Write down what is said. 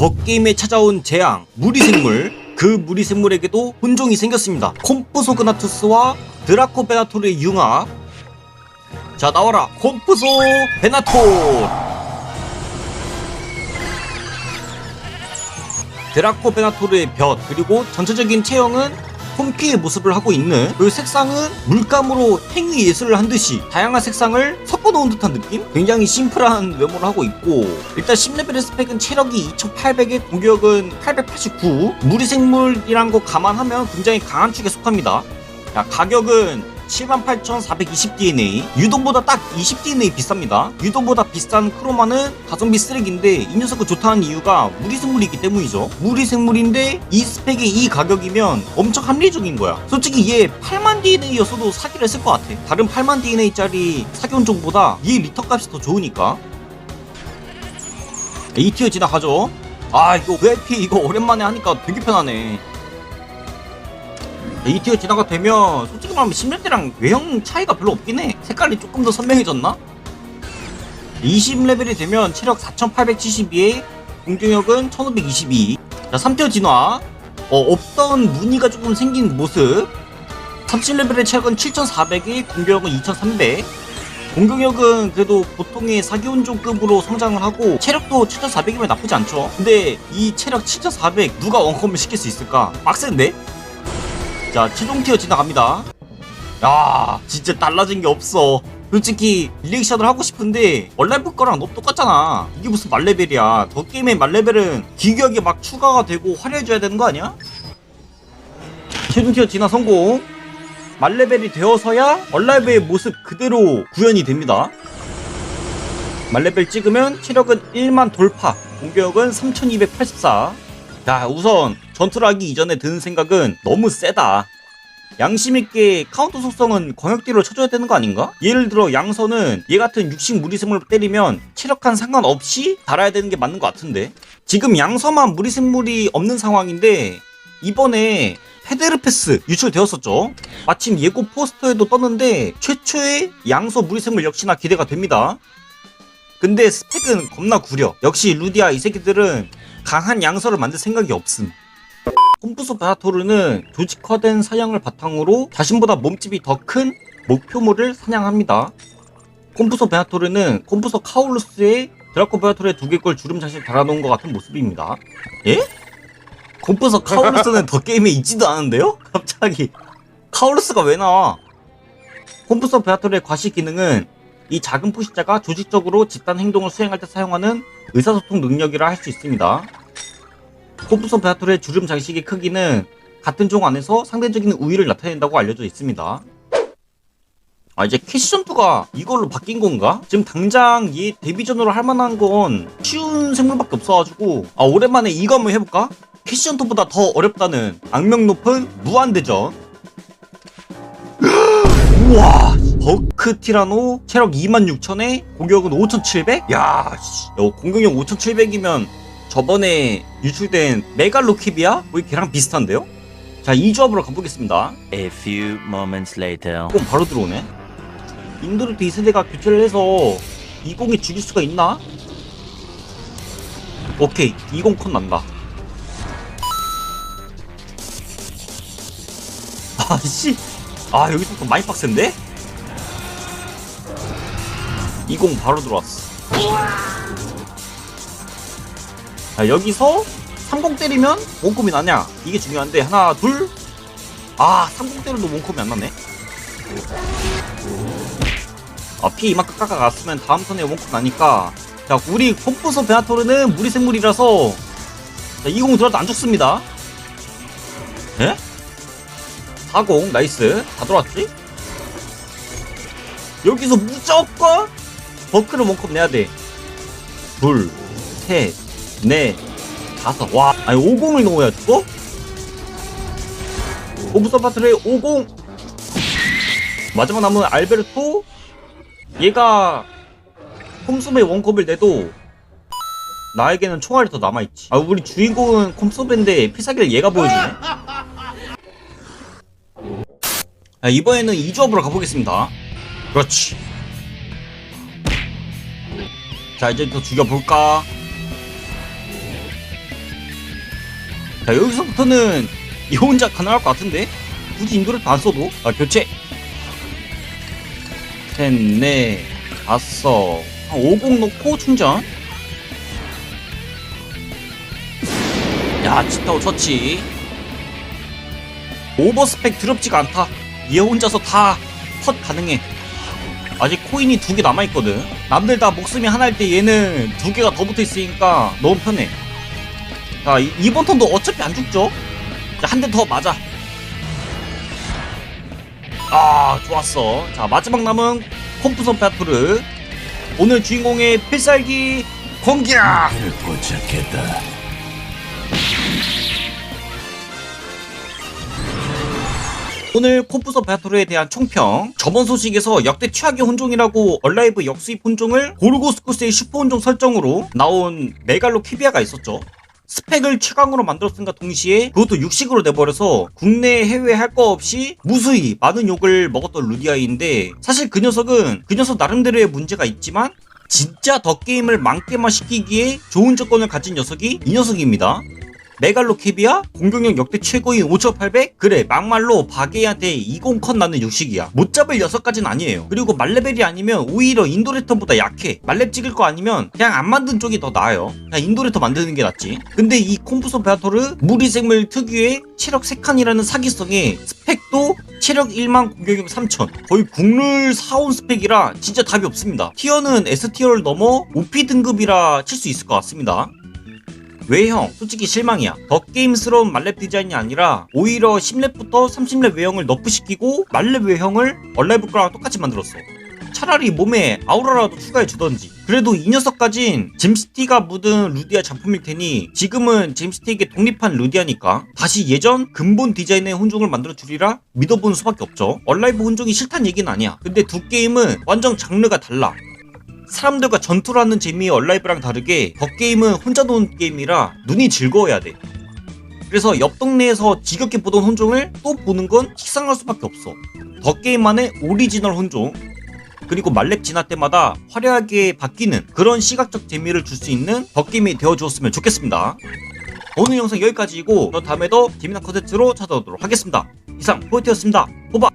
덕게임에 찾아온 재앙 무리생물. 그 무리생물에게도 혼종이 생겼습니다. 콤프소그나투스와 드라코 베나토르의 융합 자 나와라. 콤프소 베나토르 드라코 베나토르의 볕 그리고 전체적인 체형은 홈피의 모습을 하고 있는 그 색상은 물감으로 행위 예술을 한 듯이 다양한 색상을 섞어 놓은 듯한 느낌? 굉장히 심플한 외모를 하고 있고 일단 10레벨의 스펙은 체력이 2800에 공격은 889 무리생물이란 거 감안하면 굉장히 강한 축에 속합니다 자, 가격은 78,420DNA 유도보다 딱 20DNA 비쌉니다. 유도보다 비싼 크로마는 가성비 쓰레기인데 이 녀석은 좋다는 이유가 무리생물이기 때문이죠. 무리생물인데 이 스펙에 이 가격이면 엄청 합리적인 거야. 솔직히 얘 8만 DNA였어도 사기를 했을 것 같아. 다른 8만 DNA짜리 사기원종보다 얘 리터 값이 더 좋으니까. 이 티어 지나가죠? 아 이거 VIP 이거 오랜만에 하니까 되게 편하네 이 티어 지나가 되면 솔직히 말하면 10레벨이랑 외형 차이가 별로 없긴 해 색깔이 조금 더 선명해졌나? 20레벨이 되면 체력 4872에 공격력은 1522 자, 3티어 진화 어, 없던 무늬가 조금 생긴 모습 30레벨의 체력은 7400에 공격력은 2300 공격력은 그래도 보통의 사기운종급으로 성장을 하고 체력도 7400이면 나쁘지 않죠 근데 이 체력 7400 누가 원컴을 시킬 수 있을까? 빡센데? 자 최종 티어 지나갑니다. 야 진짜 달라진 게 없어. 솔직히 리액션을 하고 싶은데 원라이프 거랑 너무 똑같잖아. 이게 무슨 말레벨이야. 더 게임의 말레벨은 기격이 막 추가가 되고 화려해져야 되는 거 아니야? 최종 티어 진화 성공. 말레벨이 되어서야 얼라이브의 모습 그대로 구현이 됩니다. 말레벨 찍으면 체력은 1만 돌파 공격은 3284자 우선 전투를 하기 이전에 드는 생각은 너무 세다. 양심있게 카운터 속성은 광역딜로 쳐줘야 되는 거 아닌가? 예를 들어 양서는 얘 같은 육식 무리생물 때리면 체력한 상관없이 달아야 되는 게 맞는 것 같은데? 지금 양서만 무리생물이 없는 상황인데 이번에 헤데르페스 유출되었었죠? 마침 예고 포스터에도 떴는데 최초의 양서 무리생물 역시나 기대가 됩니다. 근데 스펙은 겁나 구려. 역시 루디아 이 새끼들은 강한 양서를 만들 생각이 없음 콤프소 베아토르는 조직화된 사냥을 바탕으로 자신보다 몸집이 더 큰 목표물을 사냥합니다. 콤프소 베아토르는 콤프소 카울루스의 드라코 베아토르의 두 개골 주름자실 달아놓은 것 같은 모습입니다. 예? 콤프소 카울루스는 더 게임에 있지도 않은데요? 갑자기 카울루스가 왜 나와? 콤프소 베아토르의 과시 기능은 이 작은 포식자가 조직적으로 집단 행동을 수행할 때 사용하는 의사소통 능력이라 할 수 있습니다. 코프소 베아토르의 주름 장식의 크기는 같은 종 안에서 상대적인 우위를 나타낸다고 알려져 있습니다. 아 이제 캐시전투가 이걸로 바뀐 건가? 지금 당장 얘 데뷔전으로 할 만한 건 쉬운 생물밖에 없어가지고 아 오랜만에 이거 한번 해볼까? 캐시전투보다 더 어렵다는 악명 높은 무한대전 우와 버크 티라노 체력 26,000에 공격은 5,700? 야 씨, 야, 공격력 5,700이면 저번에 유출된 메갈로키비아? 거의 걔랑 비슷한데요? 자, 이 조합으로 가보겠습니다. A few moments later. 이공 바로 들어오네. 인도르트 2세대가 교체를 해서 20이 죽일 수가 있나? 오케이, 20콘 난다. 아, 씨. 아, 여기서부터 많이 빡센데? 20 바로 들어왔어. 자, 여기서 30 때리면 원콤이 나냐? 이게 중요한데, 하나, 둘. 아, 30 때려도 원콤이 안 나네. 아, 피 이만큼 깎아갔으면 다음 턴에 원콤 나니까. 자, 우리 콤프소 베아토르는 무리 생물이라서, 자, 20 들어도 안 죽습니다. 에? 40, 나이스. 다 들어왔지? 여기서 무조건 버크를 원컵 내야 돼. 둘, 셋, 넷, 다섯. 와, 아니 50을 넣어야 죽어? 오브서 파트의 50. 마지막 남은 알베르토. 얘가 콤소베 원컵을 내도 나에게는 총알이 더 남아있지. 아, 우리 주인공은 콤소베인데 피사기를 얘가 보여주네. 아, 이번에는 이 조합으로 가보겠습니다. 그렇지. 자, 이제 더 죽여볼까? 자 여기서부터는 이 혼자 가능할 것 같은데? 굳이 인도를 안 써도? 아 교체. 셋넷 다섯. 한 50 넣고 충전. 야 치타오 처치 오버스펙 드럽지가 않다. 얘 혼자서 다 컷 가능해. 아직 코인이 두 개 남아있거든. 남들 다 목숨이 하나일 때 얘는 두 개가 더 붙어있으니까 너무 편해 자 이- 이번 턴도 어차피 안 죽죠? 한 대 더 맞아. 아 좋았어. 자 마지막 남은 콤프선 파투르 오늘 주인공의 필살기 공격 포착했다. 오늘 콤프서 바토르에 대한 총평. 저번 소식에서 역대 최악의 혼종이라고 얼라이브 역수입 혼종을 고르고스쿠스의 슈퍼 혼종 설정으로 나온 메갈로 키비아가 있었죠 스펙을 최강으로 만들었음과 동시에 그것도 육식으로 내버려서 국내 해외 할 거 없이 무수히 많은 욕을 먹었던 루디아인데 사실 그 녀석은 그 녀석 나름대로의 문제가 있지만 진짜 더 게임을 망게임화 시키기에 좋은 조건을 가진 녀석이 이 녀석입니다 메갈로 캐비아 공격력 역대 최고인 5800 그래 막말로 바게이한테 20컷 나는 육식이야. 못 잡을 녀석까진 아니에요. 그리고 말레벨이 아니면 오히려 인도레턴보다 약해. 말렙 찍을 거 아니면 그냥 안 만든 쪽이 더 나아요. 그냥 인도레터 만드는 게 낫지. 근데 이 콤프소 베아토르 무리생물 특유의 체력 3칸이라는 사기성에 스펙도 체력 1만 공격력 3000 거의 국룰 4온 스펙이라 진짜 답이 없습니다. 티어는 S티어를 넘어 OP 등급이라 칠 수 있을 것 같습니다 외형? 솔직히 실망이야. 더 게임스러운 말렙 디자인이 아니라 오히려 10렙부터 30렙 외형을 너프시키고 말렙 외형을 얼라이브 거랑 똑같이 만들었어. 차라리 몸에 아우라라도 추가해 주던지. 그래도 이 녀석까진 잼스티가 묻은 루디아 작품일 테니 지금은 잼스티에게 독립한 루디아니까 다시 예전 근본 디자인의 혼종을 만들어 주리라 믿어보는 수밖에 없죠. 얼라이브 혼종이 싫단 얘기는 아니야. 근데 두 게임은 완전 장르가 달라 사람들과 전투를 하는 재미의 얼라이브랑 다르게 더 게임은 혼자 노는 게임이라 눈이 즐거워야 돼. 그래서 옆 동네에서 지겹게 보던 혼종을 또 보는 건 식상할 수밖에 없어. 더 게임만의 오리지널 혼종. 그리고 말렙 지날 때마다 화려하게 바뀌는 그런 시각적 재미를 줄 수 있는 더 게임이 되어주었으면 좋겠습니다. 오늘 영상 여기까지이고 저 다음에도 재미난 컨텐츠로 찾아오도록 하겠습니다. 이상 포인트였습니다. 호박!